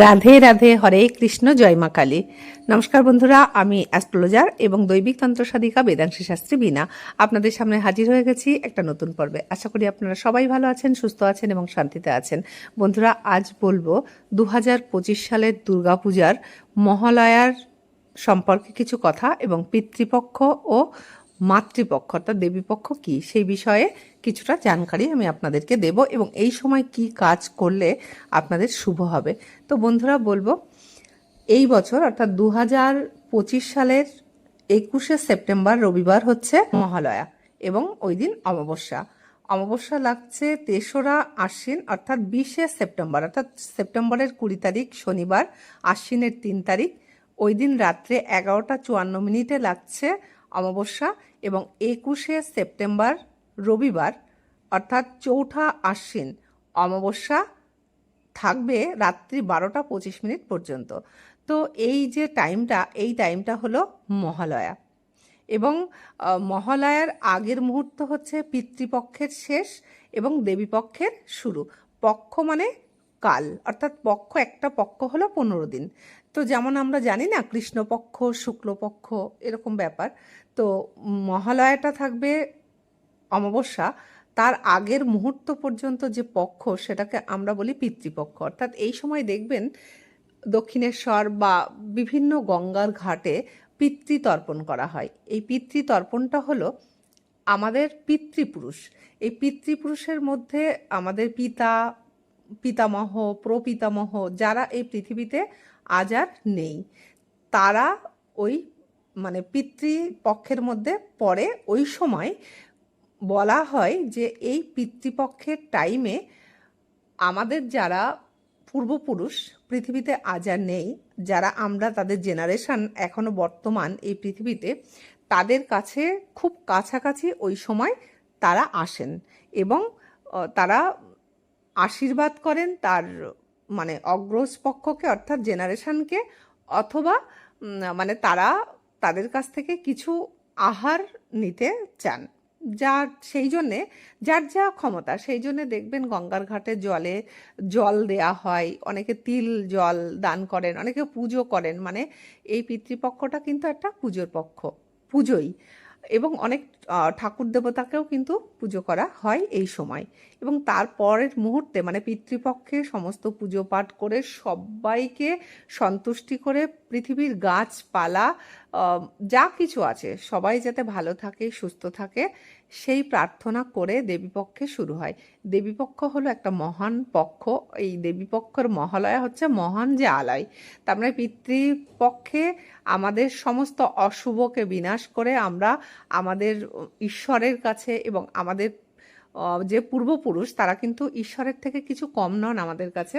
রাধে রাধে, হরে কৃষ্ণ, জয় মা কালী। নমস্কার বন্ধুরা, আমি অ্যাস্ট্রোলজার এবং দৈবিক তন্ত্র সাধিকা বেদাংশী শাস্ত্রী বিনা আপনাদের সামনে হাজির হয়ে গেছি একটা নতুন পর্বে। আশা করি আপনারা সবাই ভালো আছেন, সুস্থ আছেন এবং শান্তিতে আছেন। বন্ধুরা, আজ বলব দু হাজার পঁচিশ সালের দুর্গাপূজার মহালয়ার সম্পর্কে কিছু কথা এবং পিতৃপক্ষ ও মাতৃপক্ষ অর্থাৎ দেবীপক্ষ কি? সেই বিষয়ে কিছুটা জানকারি আমি আপনাদেরকে দেব এবং এই সময় কি কাজ করলে আপনাদের শুভ হবে। তো বন্ধুরা, বলব, এই বছর অর্থাৎ দু হাজার পঁচিশ সালের একুশে সেপ্টেম্বর রবিবার হচ্ছে মহালয়া এবং ওই দিন অমাবস্যা। অমাবস্যা লাগছে তেসরা আশ্বিন অর্থাৎ বিশে সেপ্টেম্বর, অর্থাৎ সেপ্টেম্বরের কুড়ি তারিখ শনিবার, আশ্বিনের তিন তারিখ। ওই দিন রাত্রে এগারোটা চুয়ান্ন মিনিটে লাগছে অমাবস্যা এবং একুশে সেপ্টেম্বর রবিবার, অর্থাৎ চৌঠা আশ্বিন অমাবস্যা থাকবে রাত্রি বারোটা পঁচিশ মিনিট পর্যন্ত। তো এই যে টাইমটা, এই টাইমটা হলো মহালয়া। এবং মহালয়ার আগের মুহূর্ত হচ্ছে পিতৃপক্ষের শেষ এবং দেবীপক্ষের শুরু। পক্ষ মানে কাল, অর্থাৎ পক্ষ, একটা পক্ষ হলো পনেরো দিন। তো যেমন আমরা জানি না কৃষ্ণপক্ষ, শুক্লপক্ষ এরকম ব্যাপার, তো মহালয়াটা থাকবে অমাবস্যা, তার আগের মুহূর্ত পর্যন্ত যে পক্ষ সেটাকে আমরা বলি পিতৃপক্ষ। অর্থাৎ এই সময় দেখবেন দক্ষিণেশ্বর বা বিভিন্ন গঙ্গার ঘাটে পিতৃতর্পণ করা হয়। এই পিতৃতর্পণটা হলো আমাদের পিতৃপুরুষ। এই পিতৃপুরুষের মধ্যে আমাদের পিতা, পিতামহ, প্রপিতামহ, যারা এই পৃথিবীতে আজ আর নেই। তারা ওই মানে পিতৃপক্ষের মধ্যে পড়ে। ওই সময় বলা হয় যে, এই পিতৃপক্ষের টাইমে আমাদের যারা পূর্বপুরুষ পৃথিবীতে আজ আর নেই, যারা আমরা তাদের জেনারেশন এখনও বর্তমান এই পৃথিবীতে, তাদের কাছে খুব কাছাকাছি ওই সময় তারা আসেন এবং তারা আশীর্বাদ করেন, তার মানে অগ্রজ পক্ষকে অর্থাৎ জেনারেশনকে অথবা মানে তারা তাদের কাছ থেকে কিছু আহার নিতে চান। যার, সেই জন্যে, যার যা ক্ষমতা, সেই জন্যে দেখবেন গঙ্গার ঘাটে জলে জল দেয়া হয়, অনেকে তিল জল দান করেন, অনেকে পুজো করেন। মানে এই পিতৃপক্ষটা কিন্তু একটা পুজোর পক্ষ, পুজোই। এবং অনেক ঠাকুর দেবতাকেও কিন্তু পুজো করা হয় এই সময়। এবং তারপরের মুহূর্তে মানে পিতৃপক্ষে সমস্ত পুজো পাঠ করে সবাইকে সন্তুষ্টি করে পৃথিবীর গাছপালা যা কিছু আছে, সবাই যাতে ভালো থাকে, সুস্থ থাকে, সেই প্রার্থনা করে দেবীপক্ষে শুরু হয়। দেবীপক্ষ হলো একটা মহান পক্ষ। এই দেবীপক্ষের মহালয়া হচ্ছে মহান যে আলয়। তার মানে পিতৃপক্ষে আমাদের সমস্ত অশুভকে বিনাশ করে আমরা আমাদের ঈশ্বরের কাছে এবং আমাদের যে পূর্বপুরুষ, তারা কিন্তু ঈশ্বরের থেকে কিছু কম নন আমাদের কাছে।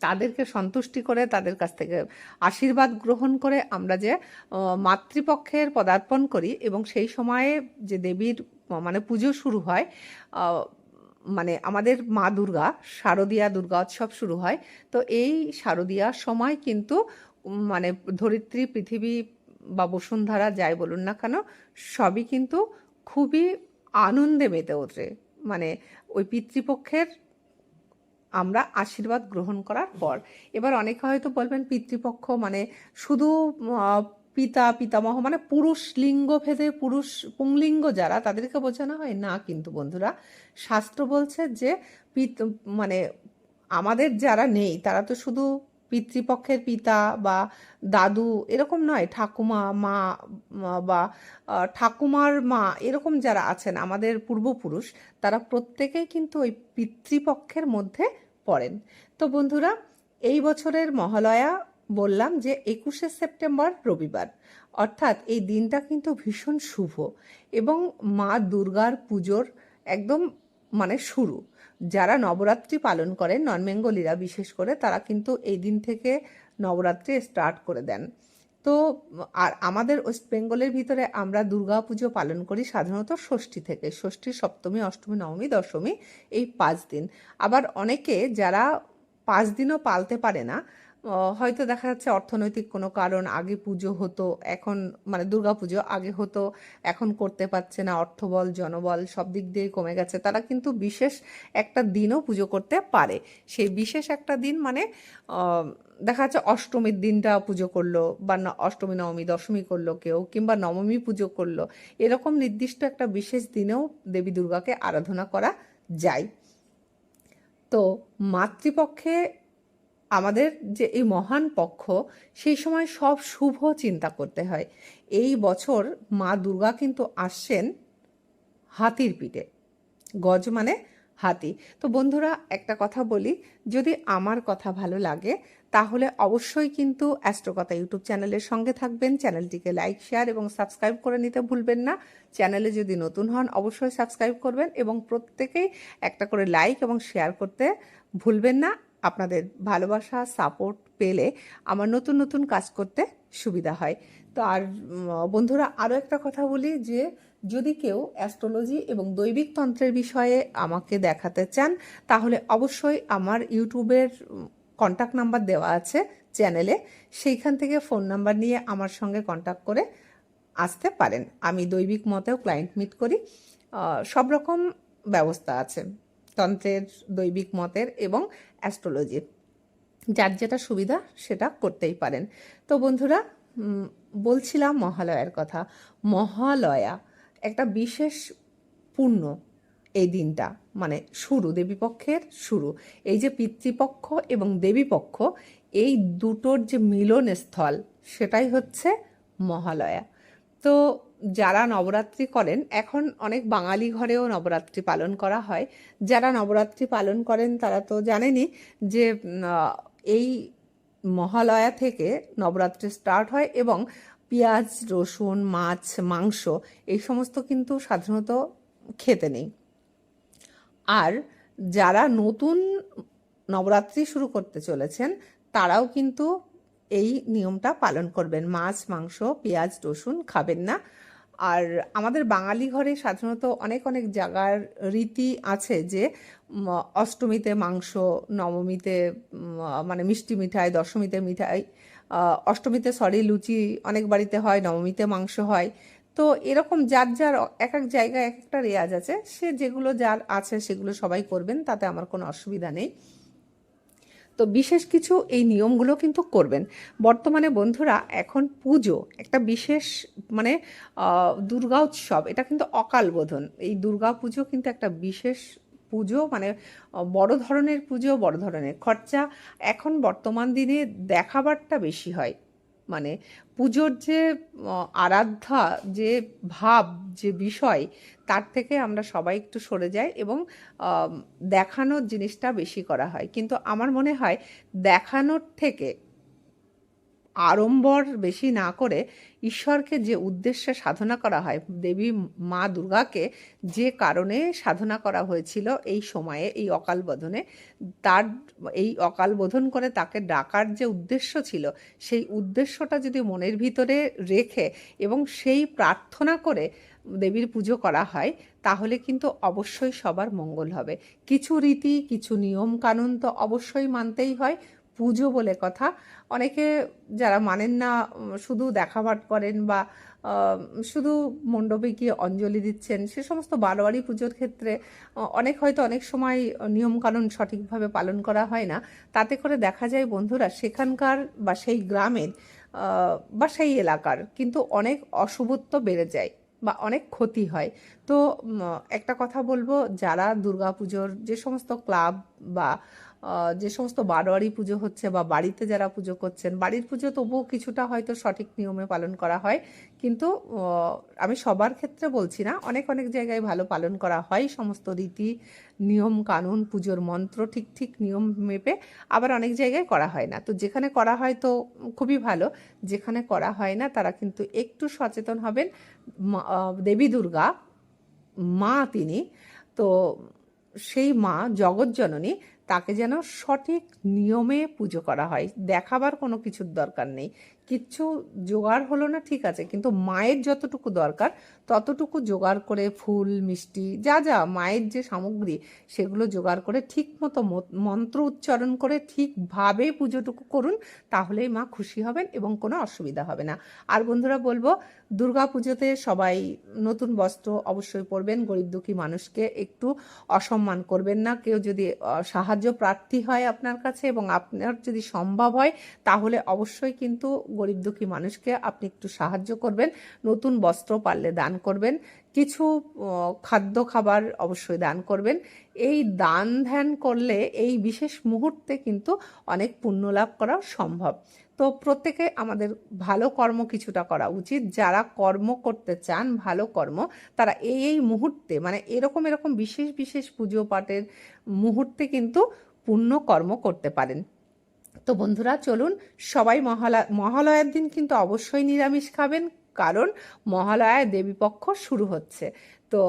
তাদেরকে সন্তুষ্টি করে, তাদের কাছ থেকে আশীর্বাদ গ্রহণ করে আমরা যে মাতৃপক্ষের পদার্পণ করি এবং সেই সময়ে যে দেবীর মানে পুজো শুরু হয় মানে আমাদের মা দুর্গা, শারদীয়া দুর্গা উৎসব শুরু হয়। তো এই শারদীয়ার সময় কিন্তু মানে ধরিত্রী পৃথিবী বা বসুন্ধরা যাই বলুন না কেন, সবই কিন্তু খুবই আনন্দে মেতে ওঠে। মানে ওই পিতৃপক্ষের আমরা আশীর্বাদ গ্রহণ করার পর। এবার অনেকে হয়তো বলবেন পিতৃপক্ষ মানে শুধু পিতা, পিতামহ মানে পুরুষ লিঙ্গ ভেদে পুরুষ পুংলিঙ্গ যারা তাদেরকে বোঝানো হয়। না কিন্তু বন্ধুরা, শাস্ত্র বলছে যে মানে আমাদের যারা নেই তারা তো শুধু পিতৃপক্ষের পিতা বা দাদু এরকম নয়, ঠাকুমা, মা বা ঠাকুমার মা এরকম যারা আছেন, আমাদের পূর্বপুরুষ, তারা প্রত্যেকেই কিন্তু ওই পিতৃপক্ষের মধ্যে পড়েন। তো বন্ধুরা, এই বছরের মহালয়া বললাম যে একুশে সেপ্টেম্বর রবিবার, অর্থাৎ এই দিনটা কিন্তু ভীষণ শুভ এবং মা দুর্গার পুজোর একদম মানে শুরু। যারা নবরাত্রি পালন করেন নন বেঙ্গলিরা বিশেষ করে, তারা কিন্তু এই দিন থেকে নবরাত্রি স্টার্ট করে দেন। তো, আর আমাদের ওয়েস্ট বেঙ্গলের ভিতরে আমরা দুর্গা পুজো পালন করি সাধারণত ষষ্ঠী থেকে। ষষ্ঠী, সপ্তমী, অষ্টমী, নবমী, দশমী, এই পাঁচ দিন। আবার অনেকে যারা পাঁচ দিনও পালতে পারে না হয়তো দেখা যাচ্ছে অর্থনৈতিক কোনো কারণ, আগে পুজো হতো, এখন মানে দুর্গা পুজো আগে হতো, এখন করতে পারছে না, অর্থবল, জনবল সব দিক দিয়ে কমে গেছে। তারা কিন্তু বিশেষ একটা দিনও পুজো করতে পারে। সেই বিশেষ একটা দিন মানে দেখা যাচ্ছে অষ্টমীর দিনটা পুজো করল বা অষ্টমী, নবমী, দশমী করল কেউ কিংবা নবমী পুজো করল, এরকম নির্দিষ্ট একটা বিশেষ দিনেও দেবী দুর্গাকে আরাধনা করা যায়। তো মাতৃপক্ষে আমাদের যে এই মহান পক্ষ, সেই সময় সব শুভ চিন্তা করতে হয়। এই বছর মা দুর্গা কিন্তু আসছেন হাতির পিঠে। গজ মানে হাতি। তো বন্ধুরা, একটা কথা বলি, যদি আমার কথা ভালো লাগে, তাহলে অবশ্যই কিন্তু অ্যাস্ট্রোকথা ইউটিউব চ্যানেলের সঙ্গে থাকবেন। চ্যানেলটিকে লাইক, শেয়ার এবং সাবস্ক্রাইব করে নিতে ভুলবেন না। চ্যানেলে যদি নতুন হন, অবশ্যই সাবস্ক্রাইব করবেন এবং প্রত্যেকেই একটা করে লাইক এবং শেয়ার করতে ভুলবেন না। আপনাদের ভালোবাসা সাপোর্ট পেলে আমার নতুন নতুন কাজ করতে সুবিধা হয়। তো আর বন্ধুরা আরও একটা কথা বলি যে, যদি কেউ অ্যাস্ট্রোলজি এবং দৈবিক তন্ত্রের বিষয়ে আমাকে দেখাতে চান, তাহলে অবশ্যই আমার ইউটিউবের কন্ট্যাক্ট নাম্বার দেওয়া আছে চ্যানেলে। সেইখান থেকে ফোন নাম্বার নিয়ে আমার সঙ্গে কন্ট্যাক্ট করে আসতে পারেন। আমি দৈবিক মতেও ক্লায়েন্ট মিট করি। সব রকম ব্যবস্থা আছে। তন্ত্রের, দৈবিক মতের এবং অ্যাস্ট্রোলজির যার যেটা সুবিধা, সেটা করতেই পারেন। তো বন্ধুরা বলছিলাম মহালয়ার কথা। মহালয়া একটা বিশেষ পূর্ণ এই দিনটা। মানে শুরু, দেবীপক্ষের শুরু। এই যে পিতৃপক্ষ এবং দেবীপক্ষ, এই দুটোর যে মিলন স্থল সেটাই হচ্ছে মহালয়া। তো যারা নবরাত্রি করেন, এখন অনেক বাঙালি ঘরেও নবরাত্রি পালন করা হয়। যারা নবরাত্রি পালন করেন, তারা তো জানেনই যে এই মহালয়া থেকে নবরাত্রি স্টার্ট হয় এবং পেঁয়াজ, রসুন, মাছ, মাংস, এই সমস্ত কিন্তু সাধারণত খেতে নেই। আর যারা নতুন নবরাত্রি শুরু করতে চলেছেন, তারাও কিন্তু এই নিয়মটা পালন করবেন। মাছ, মাংস, পেঁয়াজ, রসুন খাবেন না। আর আমাদের বাঙালি ঘরে সাধারণত অনেক অনেক জায়গার রীতি আছে যে অষ্টমীতে মাংস, নবমীতে মানে মিষ্টি মিঠাই, দশমীতে মিঠাই অষ্টমীতে সরি লুচি অনেক বাড়িতে হয়, নবমীতে মাংস হয়। তো এরকম যার যার এক এক জায়গায় এক একটা রেয়াজ আছে, সে যেগুলো যার আছে সেগুলো সবাই করবেন, তাতে আমার কোনো অসুবিধা নেই। তো বিশেষ কিছু এই নিয়মগুলো কিন্তু করবেন। বর্তমানে বন্ধুরা এখন পুজো, একটা বিশেষ মানে দুর্গা উৎসব, এটা কিন্তু অকাল বোধন। এই দুর্গা পুজো কিন্তু একটা বিশেষ পুজো মানে বড় ধরনের পুজো, বড় ধরনের খরচা। এখন বর্তমান দিনে দেখাবারটা বেশি হয়। মানে পুজোর যে আরাধ্যা, যে ভাব, যে বিষয়, তার থেকে আমরা সবাই একটু সরে যাই এবং দেখানোর জিনিসটা বেশি করা হয়। কিন্তু আমার মনে হয় দেখানোর থেকে আড়ম্বর বেশি না করে ঈশ্বরকে যে উদ্দেশ্যে সাধনা করা হয়, দেবী মা দুর্গাকে যে কারণে সাধনা করা হয়েছিল এই সময়ে, এই অকাল বোধনে, তার এই অকাল বোধন করে তাকে ডাকার যে উদ্দেশ্য ছিল, সেই উদ্দেশ্যটা যদি মনের ভিতরে রেখে এবং সেই প্রার্থনা করে দেবীর পুজো করা হয়, তাহলে কিন্তু অবশ্যই সবার মঙ্গল হবে। কিছু রীতি, কিছু নিয়ম কানুন তো অবশ্যই মানতেই হয়। পুজো বলে কথা। অনেকে যারা মানেন না, শুধু দেখাভাট করেন বা শুধু মণ্ডপে গিয়ে অঞ্জলি দিচ্ছেন, সে সমস্ত বারোয়ারি পুজোর ক্ষেত্রে অনেক হয়তো অনেক সময় নিয়মকানুন সঠিকভাবে পালন করা হয় না। তাতে করে দেখা যায়, বন্ধুরা, সেখানকার বা সেই গ্রামের বা সেই এলাকার কিন্তু অনেক অশুভত্ব বেড়ে যায় বা অনেক ক্ষতি হয়। তো একটা কথা বলব, যারা দুর্গাপুজোর যে সমস্ত ক্লাব বা যে সমস্ত বারোয়ারি পুজো হচ্ছে বা বাড়িতে যারা পুজো করছেন, বাড়ির পুজো তবুও কিছুটা হয়তো সঠিক নিয়মে পালন করা হয়। কিন্তু আমি সবার ক্ষেত্রে বলছি না, অনেক অনেক জায়গায় ভালো পালন করা হয়। সমস্ত রীতি, নিয়ম, কানুন, পুজোর মন্ত্র ঠিক ঠিক নিয়ম মেপে আবার অনেক জায়গায় করা হয় না। তো যেখানে করা হয় তো খুবই ভালো, যেখানে করা হয় না তারা কিন্তু একটু সচেতন হবেন। দেবী দুর্গা, মা তিনি, তো সেই মা জগৎজননী তাকে যেন সঠিক নিয়মে পুজো করা হয়। দেখাবার কোনো কিছুর দরকার নেই। কিচ্ছু জোগাড় হলো না, ঠিক আছে, কিন্তু মায়ের যতটুকু দরকার, ততটুকু জোগাড় করে ফুল, মিষ্টি, যা যা মায়ের যে সামগ্রী, সেগুলো জোগাড় করে ঠিক মতো মন্ত্র উচ্চারণ করে ঠিকভাবে পুজোটুকু করুন, তাহলেই মা খুশি হবেন এবং কোনো অসুবিধা হবে না। আর বন্ধুরা বলব, দুর্গা পুজোতে সবাই নতুন বস্ত্র অবশ্যই পরবেন, গরিব দুঃখী মানুষকে একটু অসম্মান করবেন না। কেউ যদি সাহায্য প্রার্থী হয় আপনার কাছে এবং আপনার যদি সম্ভব হয়, তাহলে অবশ্যই কিন্তু গরিব দুঃখী মানুষকে আপনি একটু সাহায্য করবেন, নতুন বস্ত্র পারলে দান করবেন, কিছু খাদ্য খাবার অবশ্যই দান করবেন। এই দান ধ্যান করলে এই বিশেষ মুহূর্তে কিন্তু অনেক পুণ্য লাভ করা সম্ভব। তো প্রত্যেকে আমাদের ভালো কর্ম কিছুটা করা উচিত। যারা কর্ম করতে চান, ভালো কর্ম, তারা এই এই মুহূর্তে মানে এরকম এরকম বিশেষ বিশেষ পুজো পাঠের মুহূর্তে কিন্তু পুণ্য কর্ম করতে পারেন। তো বন্ধুরা, চলুন সবাই মহালয়া মহালয়ার দিন কিন্তু অবশ্যই নিরামিষ খাবেন, কারণ মহালয়ায় দেবীপক্ষ শুরু হচ্ছে। তো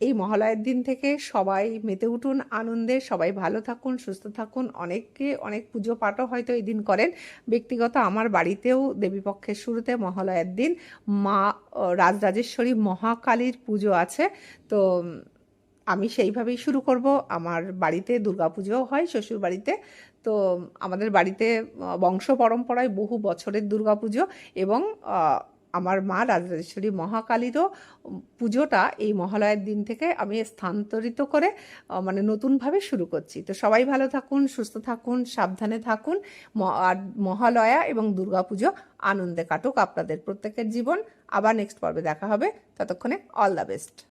এই মহালয়ার দিন থেকে সবাই মেতে উঠুন আনন্দে, সবাই ভালো থাকুন, সুস্থ থাকুন। অনেকে অনেক পুজো পাঠও হয়তো এই দিন করেন। ব্যক্তিগত আমার বাড়িতেও দেবীপক্ষের শুরুতে মহালয়ার দিন। মা রাজরাজেশ্বরী মহাকালীর পুজো আছে। তো, আমি সেইভাবেই শুরু করব। আমার বাড়িতে দুর্গাপুজোও হয় শ্বশুর বাড়িতে তো আমাদের বাড়িতে বংশ পরম্পরায় বহু বছরের দুর্গাপুজো এবং আমার মা রাজরাজেশ্বরী মহাকালীরও পুজোটা এই মহালয়ার দিন থেকে আমি স্থানান্তরিত করে মানে নতুনভাবে শুরু করছি। তো সবাই ভালো থাকুন, সুস্থ থাকুন, সাবধানে থাকুন। আর মহালয়া এবং দুর্গাপুজো আনন্দে কাটুক আপনাদের প্রত্যেকের জীবন। আবার নেক্সট পর্বে দেখা হবে। ততক্ষণে অল দ্য বেস্ট